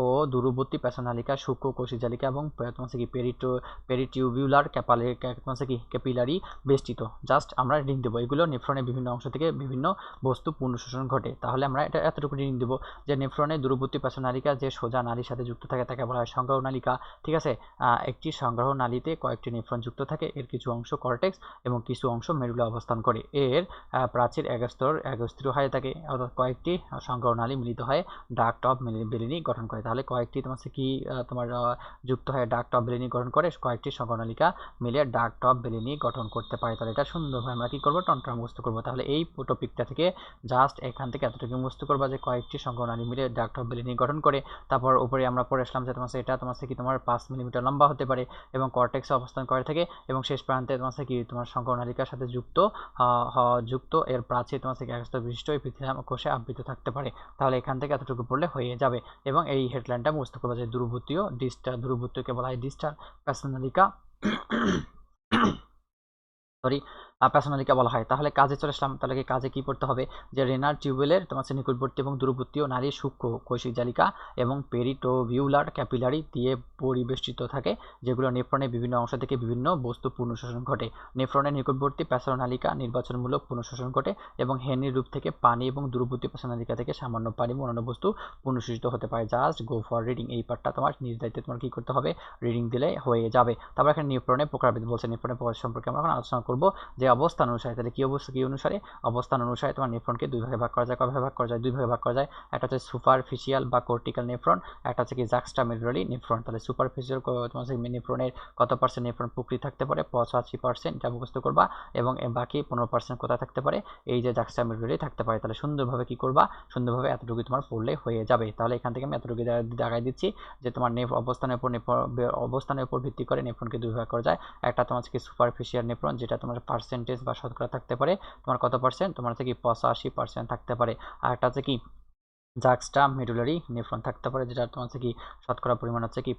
ও দূরবর্তী পেছনালিকা, সূক্ষ্ম কোষিজালিকা এবং তোমার কি পেরিটো পেরিটিউবিউলার ক্যাপালে তোমার কি ক্যাপিলারি বেষ্টিত। জাস্ট আমরা রিডিং দেবো। এগুলো নেফ্রনের বিভিন্ন অংশ থেকে বিভিন্ন বস্তু পূর্ণ শোষণ ঘটে। তাহলে আমরা এটা এতটুকু রিডিং দেবো যে নেফ্রনের দূরবর্তী পেছনালিকা যে সোজা নালীর সাথে যুক্ত থাকে, তাকে বলা হয় সংগ্রহ নালিকা। ঠিক আছে? একটি সংগ্রহ নালীতে কয়েকটি নেফ্রন যুক্ত থাকে। এর কিছু অংশ কর্টেক্স এবং কিছু অংশ মেরুলা অবস্থান করে। এর প্রাচীর একস্তর একস্ত্রীয় হয়ে থাকে অর্থাৎ কয়েকটি সংকরণালী মিলিত হয়ে, ডাক টপ বেলিনি গঠন করে। তাহলে কয়েকটি তোমার কি তোমার যুক্ত হয়ে ডাক টপ বেলিনি গঠন করে, কয়েকটি সংকরণালিকা মিলে ডাক টপ বেলিনি গঠন করতে পারে। তাহলে এটা সুন্দরভাবে আমরা কী করব? টন্ট্রা মুস্ত করব। তাহলে এই টপিকটা থেকে জাস্ট এখান থেকে এতটুকু মুস্ত করব যে কয়েকটি সংকরণালী মিলে ডাক টপ বেলিনি গঠন করে, তারপর উপরে আমরা পড়ে আসলাম যে তোমার এটা তোমার কি তোমার পাঁচ মিলিমিটার লম্বা হতে পারে এবং কর্টেক্সে অবস্থান করে থাকে এবং শেষ প্রান্তে তোমার কি তোমার সংকরণালিকার সাথে যুক্ত যুক্ত, এর প্রাচীর তোমার থেকে একস্থ বিশিষ্ট এই পৃথিবী কোষে আবৃত থাকতে পারে। তাহলে এখান থেকে এতটুকু পড়লে হয়ে যাবে। এবং এই হেডলাইনটা বুঝতে করবে যে দূরবর্তীয় ডিস্টার দূরবর্তীয়কে বলা হয় ডিস্টার প্যাসনালিকা সরি প্যাসোনালিকা বলা হয়। তাহলে কাজে চলে আসলাম। তাহলে কাজে কি করতে হবে? যে রেনার টিউবওয়েলের তোমার নিকটবর্তী এবং দূরবর্তীয় নারী সূক্ষ্ম কৈশিক জালিকা এবং পেরিটো পেরিটোভিউলার ক্যাপিলারি দিয়ে পরিবেষ্টিত থাকে, যেগুলো নেফ্রনের বিভিন্ন অংশ থেকে বিভিন্ন বস্তু পুনঃশোষণ ঘটে। নেফ্রনের নিকটবর্তী প্যাসোনালিকা নির্বাচনমূলক পুনঃশোষণ ঘটে এবং হেনির রূপ থেকে পানি এবং দূরবর্তী প্যাসোনালিকা থেকে সামান্য পানি অন্যান্য বস্তু পুনঃশোষিত হতে পারে। জাস্ট গো ফর রিডিং এই পার্টটা তোমার নিজ দায়িত্বে তোমার কী করতে হবে? রিডিং দিলে হয়ে যাবে। তারপর এখানে নিউট্রনের প্রকারভেদ বলছে। নিউট্রনের প্রকার সম্পর্কে আমরা এখন আলোচনা করব যে যে অবস্থান অনুসারে, তাহলে কী অবস্থা কী অনুসারে? অবস্থান অনুসারে তোমার নেফ্রনকে দুই ভাগে ভাগ করা যায়। কবে ভাগ করা যায়? দুই ভাগে ভাগ করা যায়। একটা হচ্ছে সুপারফিশিয়াল বা কর্টিক্যাল নেফ্রন একটা হচ্ছে কি জাক্সটা মেডুলারি নেফ্রন তাহলে সুপারফিশিয়াল তোমার নেফ্রনের কত পার্সেন্ট নেফ্রন প্রকৃতি থাকতে পারে? পঁচাশি পার্সেন্ট এটা মুখস্থ করবা। এবং বাকি পনেরো পার্সেন্ট কোথায় থাকতে পারে? এই যে জাক্সটা মেডুলারি থাকতে পারে। তাহলে সুন্দরভাবে কি করবা? সুন্দরভাবে এতটুকু তোমার পড়লে হয়ে যাবে। তাহলে এখান থেকে আমি এতটুকু দেখাই দিচ্ছি যে তোমার নেফ অবস্থানের উপর অবস্থানের উপর ভিত্তি করে নেফ্রনকে দুই ভাগ করা যায়। একটা তোমার হচ্ছে কি সুপারফিশিয়াল নেফ্রন যেটা তোমার পার্সেন্টেজ বা শতকরা থাকতে পারে, তোমার কত পার্সেন্ট তোমার হচ্ছে কি পঁচাশি পার্সেন্ট থাকতে পারে। আর একটা হচ্ছে কি জাক্সটা মেডুলারি নেফ্রন থাকতে পারে, যেটা তোমার হচ্ছে কি শতকরা পরিমাণ হচ্ছে কি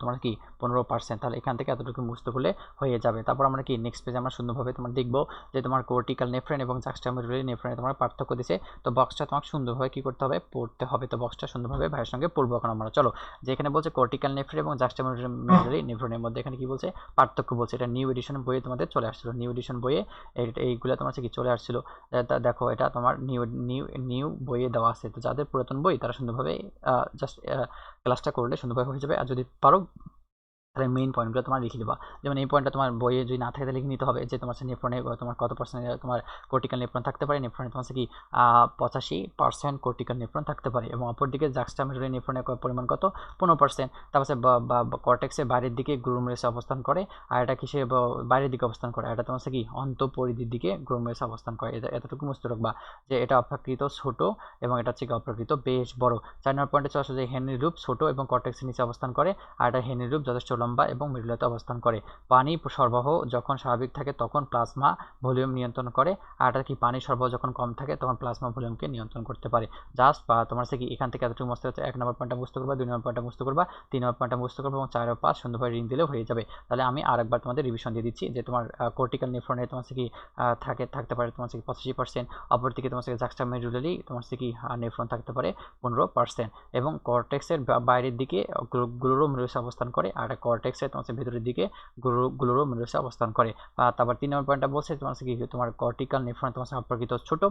তোমার কি পনেরো পার্সেন্ট তাহলে এখান থেকে এতটুকু বুঝতে করলে হয়ে যাবে। তারপর আমরা কি নেক্সট পেজে আমরা সুন্দরভাবে তোমার দেখব যে তোমার কোর্টিক্যাল নেফ্রেন এবং জাক্সটা মেডুলারি নেফ্রেনে তোমার পার্থক্য দিছে। তো বক্সটা তোমাকে সুন্দরভাবে কি করতে হবে? পড়তে হবে। তো বক্সটা সুন্দরভাবে ভাইয়ের সঙ্গে পড়ব এখন আমরা। চলো যে এখানে বলছে কোর্টিক্যাল নেফ্রেন এবং জাক্সটা মেডুলারি নেফ্রনের মধ্যে এখানে কি বলছে? পার্থক্য বলছে। এটা নিউ এডিশন বইয়ে তোমাদের চলে আসছিল। নিউ এডিশন বইয়ে এইগুলো তোমার কি চলে আসছিল। দেখো, এটা তোমার নিউ নিউ নিউ বইয়ে দেওয়া আছে। তো যাদের পুরাতন বই তারা সুন্দরভাবে জাস্ট ক্লাসটা করলে সুন্দরভাবে হয়ে যাবে। আর যদি পারো তাহলে মেইন পয়েন্টগুলো তোমার লিখে দেবা। যেমন এই পয়েন্টটা তোমার বইয়ে যদি না থাকে তাহলে লিখে নিতে হবে যে তোমার নেফ্রনে তোমার কত পার্সেন্ট তোমার কোর্টিক্যাল নেফ্রন থাকতে পারে। নেফ্রনে তোমার কি পঁচাশি পার্সেন্ট কোর্টিক্যাল নেফ্রন থাকতে পারে এবং অপরদিকে জাক্সটামেরোলি নেফ্রনের পরিমাণ কত? পনেরো পার্সেন্ট তারপর কর্টেক্সের বাইরের দিকে গ্রুমরেসে অবস্থান করে আর এটা কিসে বাইরের দিকে অবস্থান করে? এটা তোমার কি অন্ত পরিধির দিকে গ্রুমরেসে অবস্থান করে। এটা এতটুকু মুস্ত রাখবা যে এটা অপ্রাকৃত ছোট এবং এটা হচ্ছে কি অপেক্ষাকৃত বেশ বড়। চার নম্বর পয়েন্টে আসে যে হেনরি রূপ ছোট এবং কর্টেক্সের নিচে অবস্থান করে আর এটা হেনরি রূপ যথেষ্ট লম্বা এবং মৃদুলতা অবস্থান করে। পানি সরবরাহ যখন স্বাভাবিক থাকে, তখন প্লাজমা ভলিউম নিয়ন্ত্রণ করে। আর এটা কি পানি সরবরাহ যখন কম থাকে, তখন প্লাজমা ভলিউমকে নিয়ন্ত্রণ করতে পারে। জাস্ট বা তোমার সে কি, এখান থেকে এতটুকু বুঝতে হচ্ছে, এক নম্বর পয়েন্টটা বুঝতে করবা দুই নম্বর পয়েন্টটা বুঝতে করবা তিন নম্বর পয়েন্টটা বুঝতে করবা এবং চার পাঁচ সুন্দরভাবে রিং দিলে হয়ে যাবে। তাহলে আমি আরেকবার তোমাদের রিভিশন দিয়ে দিচ্ছি যে তোমার কোর্টিক্যাল নেফ্রনে তোমার কি থাকে, থাকতে পারে তোমার কি পঁচাশি পার্সেন্ট অপরদিকে তোমার থেকে জাক্সটা মেডুলারি তোমার কি নেফ্রন থাকতে পারে পনেরো পার্সেন্ট এবং কর্টেক্সের বাইরের দিকে গ্লোরোমিরুস অবস্থান করে আর কর্টেক্সের তোমার ভেতরের দিকে গ্লোরো গ্লোরোমিরুসে অবস্থান করে। তারপর তিন নম্বর পয়েন্টটা বলছে তোমার কি, তোমার কর্টিকাল নেফ্রন তোমার সম্পর্কিত ছোট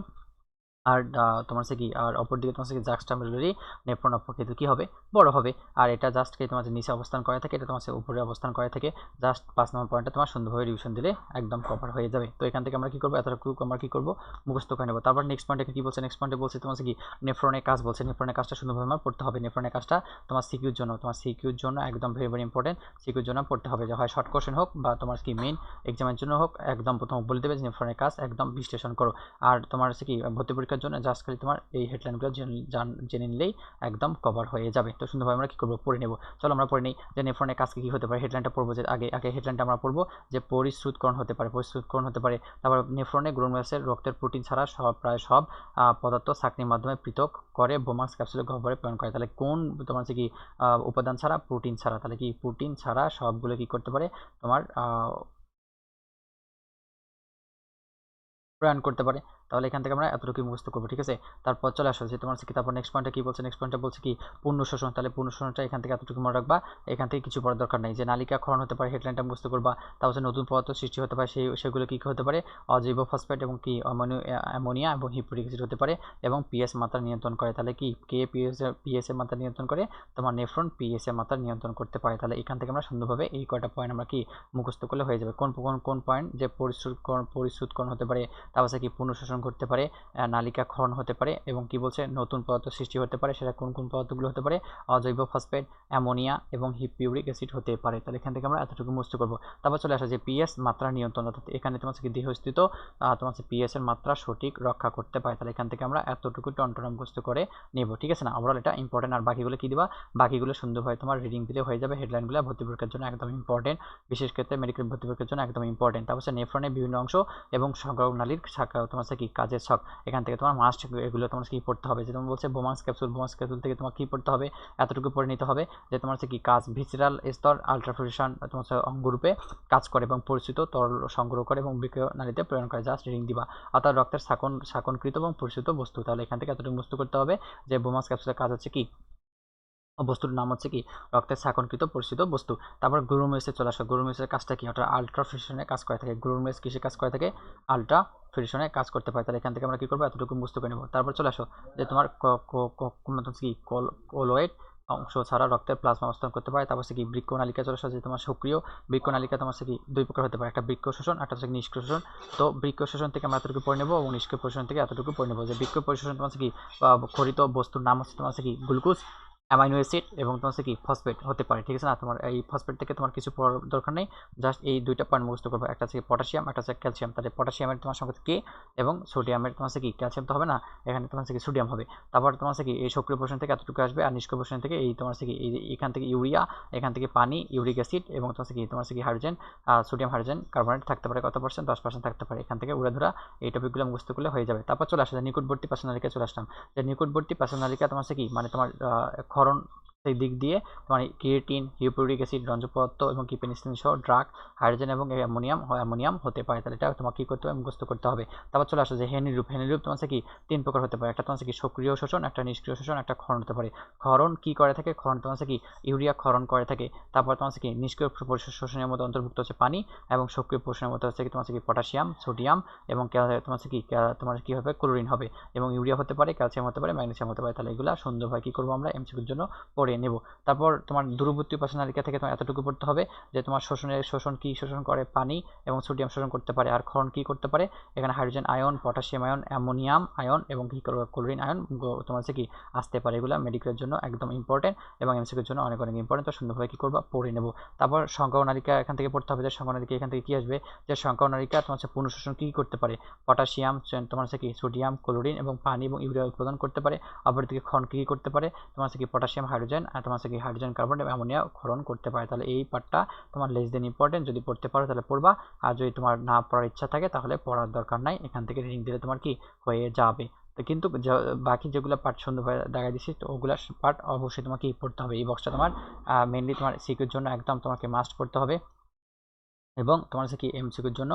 আর তোমার হচ্ছে কি, আর অপর দিকে তোমার হচ্ছে কি জাক্সটামিলারি নেফ্রন অপেক্ষিত কি হবে? বড় হবে। আর এটা জাস্ট কি তোমার নিচে অবস্থান করে থাকে, এটা তোমার উপরে অবস্থান করে থাকে। জাস্ট পাঁচ নম্বর পয়েন্টটা তোমার সুন্দরভাবে রিভিশন দিলে একদম কভার হয়ে যাবে। তো এখান থেকে আমরা কি করব? এতটুকু আমরা কি করব? মুখস্থ করে নেব। তারপর নেক্সট পয়েন্টে কি বলছে? নেক্সট পয়েন্টে বলছে তোমার কি নেফ্রনের কাজ বলছে। নেফ্রনের কাজটা সুন্দরভাবে আমার পড়তে হবে। নেফ্রনের কাজটা তোমার সিকিউর জন্য। তোমার সিকিউর জন্য একদম ভেরি ভেরি ইম্পর্টেন্ট সিকিউর জন্য পড়তে হবে। যে হয় শর্ট কোশ্চেন হোক বা তোমার কি মেন এক্সামের জন্য হোক, একদম প্রথম বলে দেবে যে নেফ্রনের কাজ একদম বিশ্লেষণ করো। আর তোমার হচ্ছে কি, ভর্তি পরীক্ষার জন্য জাস্ট খালি তোমার এই হেডলাইনগুলো জেনে নিলেই একদম কভার হয়ে যাবে। তো সুন্দরভাবে আমরা কী করব? পড়ে নেব। চলো আমরা পড়ে নিই যে নেফ্রনের কাজ কী হতে পারে? হেডলাইনটা পড়ব যে আগে আগে হেডলাইনটা আমরা পড়ব যে পরিশ্রুতকরণ হতে পারে, পরিশ্রুতকরণ হতে পারে। তারপর নেফ্রনে গ্রোনওয়াসের রক্তের প্রোটিন ছাড়া সব, প্রায় সব পদার্থ সাকনির মাধ্যমে পৃথক করে বোমাক্স ক্যাপসুলের গহ্বরে প্রেরণ করে। তাহলে কোন তোমার হচ্ছে কি উপাদান ছাড়া প্রোটিন ছাড়া? তাহলে কি প্রোটিন ছাড়া সবগুলো কি করতে পারে? তোমার প্রয়াণ করতে পারে। তাহলে এখান থেকে আমরা এতটুকু মুখস্থ করব, ঠিক আছে? তারপর চলে আসো, যে তোমার কি, তারপর নেক্সট পয়েন্টে কি বলছে? নেক্সট পয়েন্টে বলছে কি, পূর্ণ শোষণ। তাহলে পূর্ণ শোষণটা এখান থেকে এতটুকু মনে রাখবা, এখান থেকে কিছু পড়ার দরকার নেই। যে নালিকা ক্ষরণ হতে পারে হেডলাইনটা মুখস্থ করবা তারপর নতুন পদার্থ সৃষ্টি হতে পারে, সেই, সেগুলো কী হতে পারে? অজৈব ফসফেট এবং কি অ্যামোনিয়া এবং হিপ্রিক অ্যাসিড হতে পারে, এবং পিএস মাত্রা নিয়ন্ত্রণ করে। তাহলে কি, কে পিএস পিএস এর মাত্রা নিয়ন্ত্রণ করে? তোমার নেফ্রন পিএস এর মাত্রা নিয়ন্ত্রণ করতে পারে। তাহলে এখান থেকে আমরা সুন্দরভাবে এই কয়টা পয়েন্ট আমরা কি, মুখস্থ করলে হয়ে যাবে। কোন কোন পয়েন্ট যে পরিশ্রুতকরণ পরিশ্রুতকরণ হতে পারে তারপর কি, পূর্ণ শোষণ করতে পারে নালিকা ক্ষরণ হতে পারে এবং কি বলছে, নতুন পদার্থ সৃষ্টি হতে পারে, সেটা কোন কোন পদার্থগুলো হতে পারে, অজৈব ফসফেট অ্যামোনিয়া এবং হিপিউরিক অ্যাসিড হতে পারে। তাহলে এখান থেকে আমরা এতটুকু মুস্ত করব তারপর চলে আসা যে পিএস মাত্রা নিয়ন্ত্রণ, অর্থাৎ এখানে তোমার কি দেহস্থিত তোমার পিএস এর মাত্রা সঠিক রক্ষা করতে পারে। তাহলে এখান থেকে আমরা এতটুকু টনটন মুখস্থ করে নেব, ঠিক আছে না? ওভারঅল এটা ইম্পর্টেন্ট আর বাকিগুলো কি দিবা? বাকিগুলো সুন্দরভাবে তোমার রিডিং দিলে হয়ে যাবে হেডলাইনগুলো ভর্তি পরীক্ষার জন্য একদম ইম্পর্টেন্ট বিশেষ ক্ষেত্রে মেডিকেল ভর্তি পরীক্ষার জন্য একদম ইম্পর্টেন্ট তারপর নেফ্রনের বিভিন্ন অংশ এবং সংগ্রহ নালীর শাখা, তোমার কি? কাজের শখ, এখান থেকে তোমার মাস্ট এগুলো তোমার কি পড়তে হবে? যে তোমার বলছে বোমাস ক্যাপসুল বোমাস ক্যাপসুল থেকে তোমার কী পড়তে হবে? এতটুকু পড়ে নিতে হবে যে তোমার হচ্ছে কি কাজ ভিসিরাল স্তর আলট্রাফিউশন তোমার অঙ্গরূপে কাজ করে এবং পরিচিত তরল সংগ্রহ করে এবং বিক্রয় নালীতে প্রেরণ করে। জাস্ট রিং দিবা। অর্থাৎ রক্তের শাকন শাকনকৃত এবং পরিচিত বস্তু। তাহলে এখান থেকে এতটুকু বস্তু করতে হবে যে বোমাস ক্যাপসুলের কাজ হচ্ছে কি? বস্তুর নাম হচ্ছে কি? রক্তের শাকনকৃত পরিচিত বস্তু। তারপর গ্লুমেসে চলে আসে। গ্লুমেসের কাজটা কি? অর্থাৎ আলট্রা ফিউশনে কাজ করে থাকে। গ্লুমেস কিসে কাজ করে থাকে? আলট্রা ফিউশনে কাজ করতে পারে। তাহলে এখান থেকে আমরা কী করব? এতটুকু বস্তু করে নেব। তারপর চলে আসো। যে তোমার ক- কোলোয়েড অংশ ছাড়া রক্তের প্লাজমা অবস্থান করতে পারে। তারপর কি? বৃক্ষ নালিকা চলে আসে। যে তোমার সক্রিয় বৃক্ষ নালিকা তোমার কি? দুই প্রকার হতে পারে। একটা বৃক্ষ শোষণ, একটা হচ্ছে নিষ্ক্রিয় শোষণ তো বৃক্ষ শোষণ থেকে আমরা এতটুকু পড়ে নেব এবং নিষ্ক্রিয় পরিশোষণ থেকে এতটুকু পড়ে নেব। যে বৃক্ষ পরিশোষণ তোমার কি? খরিত বস্তুর নাম হচ্ছে তোমার কি? গ্লুকোজ। অ্যামাইনো অ্যাসিড এবং তোমার হচ্ছে কি ফসফেট হতে পারে, ঠিক আছে না? তোমার এই ফসফেট থেকে তোমার কিছু পড়ার দরকার নেই। জাস্ট এই দুইটা পয়েন্ট মুখস্থ করবে, একটা হচ্ছে পটাশিয়াম একটা হচ্ছে ক্যালসিয়াম তাহলে পটাশিয়ামের তোমার সঙ্গে কে এবং সোডিয়ামের তোমার হচ্ছে কি ক্যালসিয়াম তো হবে না? এখানে তোমার হচ্ছে কি সোডিয়াম হবে। তারপর তোমার হচ্ছে কি এই সক্রিয় পোষণ থেকে এতটুকু আসবে আর নিষ্ক্রিয় পোষণ থেকে এই তোমার হচ্ছে কি এই এখান থেকে ইউরিয়া, এখান থেকে পানি ইউরিক অ্যাসিড এবং তোমার হচ্ছে কি তোমার হচ্ছে কি হাইড্রোজেন সোডিয়াম হাইড্রোজেন কার্বনেট থাকতে পারে কত পার্সেন্ট দশ পার্সেন্ট থাকতে পারে। এখান থেকে উড়ে ধরা এই টপিকগুলো মুখস্থ করলে হয়ে যাবে। তারপর চলে আসে নিকটবর্তী পার্সোনালিকায় চলে আসলাম। যে নিকটবর্তী পার্সোনালিকা তোমার হচ্ছে কি মানে তোমার mejor সেই দিক দিয়ে তোমার ক্রিয়েটিন, হিউপুরিক অ্যাসিড রঞ্জ পদার্থ এবং কি পেনিসিলিন সহ ড্রাগ, হাইড্রোজেন এবং অ্যামোনিয়াম অ্যামোনিয়াম হতে পারে। তাহলে এটা তোমাকে কী করতে হবে? মুখস্থ করতে হবে। তারপর চলে আসো যে হেনিরূপ। হেনিরূপ তোমার কি তিন প্রকার হতে পারে। একটা তোমার কি সক্রিয় শোষণ, একটা নিষ্ক্রিয় শোষণ, একটা ক্ষরণ হতে পারে। ক্ষরণ কি করে থাকে? ক্ষরণ তোমার কি ইউরিয়া ক্ষরণ করে থাকে। তারপর তোমার কি নিষ্ক্রিয় শোষণের মধ্যে অন্তর্ভুক্ত হচ্ছে পানি এবং সক্রিয় পোষণের মধ্যে হচ্ছে কি তোমার কি পটাশিয়াম, সোডিয়াম এবং তোমার কি তোমার কি হবে? ক্লোরিন হবে এবং ইউরিয়া হতে পারে, ক্যালসিয়াম হতে পারে, ম্যাগনেসিয়াম হতে পারে। তাহলে এগুলো সুন্দরভাবে কি করব আমরা? এমসিকিউর জন্য পড়ে নেব। তারপর তোমার দূরবর্তী উপাসনালিকা থেকে তোমার এতটুকু পড়তে হবে যে তোমার শোষণের শোষণ কি শোষণ করে? পানি এবং সোডিয়াম শোষণ করতে পারে। আর ক্ষরণ কি করতে পারে? এখানে hydrogen ion, potassium ion, ammonium ion এবং কি ক্লোরিন আয়ন তোমার হচ্ছে কি আসতে পারে। এগুলো মেডিকেলের জন্য একদম ইম্পর্টেন্ট এবং এমসিকিউর জন্য অনেক অনেক ইম্পর্টেন্ট তো সুন্দরভাবে কি করব? পড়ে নেব। তারপর সংখ্যা নালিকা এখান থেকে পড়তে হবে যে সংখ্যা নালিকা এখান থেকে কী আসবে? যে সংখ্যা নালিকা তোমার হচ্ছে শোষণ কি করতে পারে? পটাশিয়াম তোমার হচ্ছে কি সোডিয়াম, ক্লোরিন এবং পানি এবং ইউরিয়া উৎপাদন করতে পারে। অপরদিকে ক্ষণ কি করতে পারে? তোমার হচ্ছে কি পটাশিয়াম, হাইড্রোজেন আর তোমার কি হাইড্রোজেন কার্বন এবং অ্যামোনিয়া ক্ষরণ করতে পারে। তাহলে এই পার্টটা তোমার লেস দেন ইম্পর্টেন্ট যদি পড়তে পারো তাহলে পড়বা। আর যদি তোমার না পড়ার ইচ্ছা থাকে তাহলে পড়ার দরকার নাই। এখান থেকে রিডিং দিলে তোমার কি হয়ে যাবে। তো কিন্তু বাকি যেগুলো পার্ট সুন্দরভাবে দেখা দিচ্ছি তো ওগুলো পার্ট অবশ্যই তোমাকে পড়তে হবে। এই বক্সটা তোমার মেনলি তোমার সিকিউর জন্য একদম তোমাকে মাস্ট পড়তে হবে। এবং তোমার হচ্ছে কি এমসিকিউর জন্য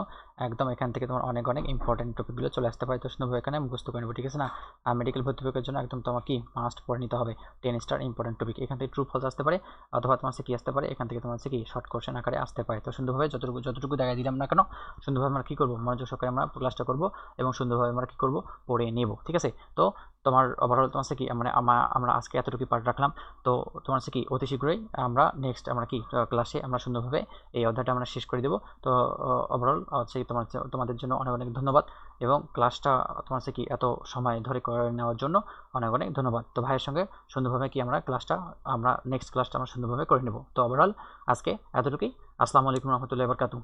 একদম এখান থেকে তোমার অনেক অনেক ইম্পর্টেন্ট টপিকগুলো চলে আসতে পারে। তো সুন্দরভাবে এখানে, মুখস্থ করে নেব, ঠিক আছে না? আর মেডিকেল ভর্তি পরীক্ষার জন্য একদম তোমার কি মাস্ট পড়ে নিতে হবে। টেন স্টার ইম্পর্টেন্ট টপিক এখান থেকে ট্রু ফলস আসতে পারে অথবা তোমার কি আসতে পারে, এখান থেকে তোমার হচ্ছে কি শর্ট কোশ্চেন আকারে আসতে পারে। তো সুন্দরভাবে যতটুকু যতটুকু দেখা দিলাম না কেন সুন্দরভাবে আমরা কী করব? মনোযোগ সহকারে আমরা ক্লাসটা করব এবং সুন্দরভাবে আমরা কী করব? পড়ে নেব, ঠিক আছে? তো তোমার ওভারঅল তোমার কি মানে আমরা আজকে এতটুকু পার্ট রাখলাম। তো তোমার কি, অতি শীঘ্রই আমরা নেক্সট আমরা কি ক্লাসে আমরা সুন্দরভাবে এই অধ্যায়টা আমরা শেষ করে দেবো। তো ওভারঅল হচ্ছে তোমার তোমাদের জন্য অনেক অনেক ধন্যবাদ এবং ক্লাসটা তোমার কি এত সময় ধরে করে নেওয়ার জন্য অনেক অনেক ধন্যবাদ। তো ভাইয়ের সঙ্গে সুন্দরভাবে কি আমরা ক্লাসটা আমরা নেক্সট ক্লাসটা আমরা সুন্দরভাবে করে নেব। তো ওভারঅল আজকে এতটুকুই। আসসালামু আলাইকুম রহমতুল্লাহ বরকাতু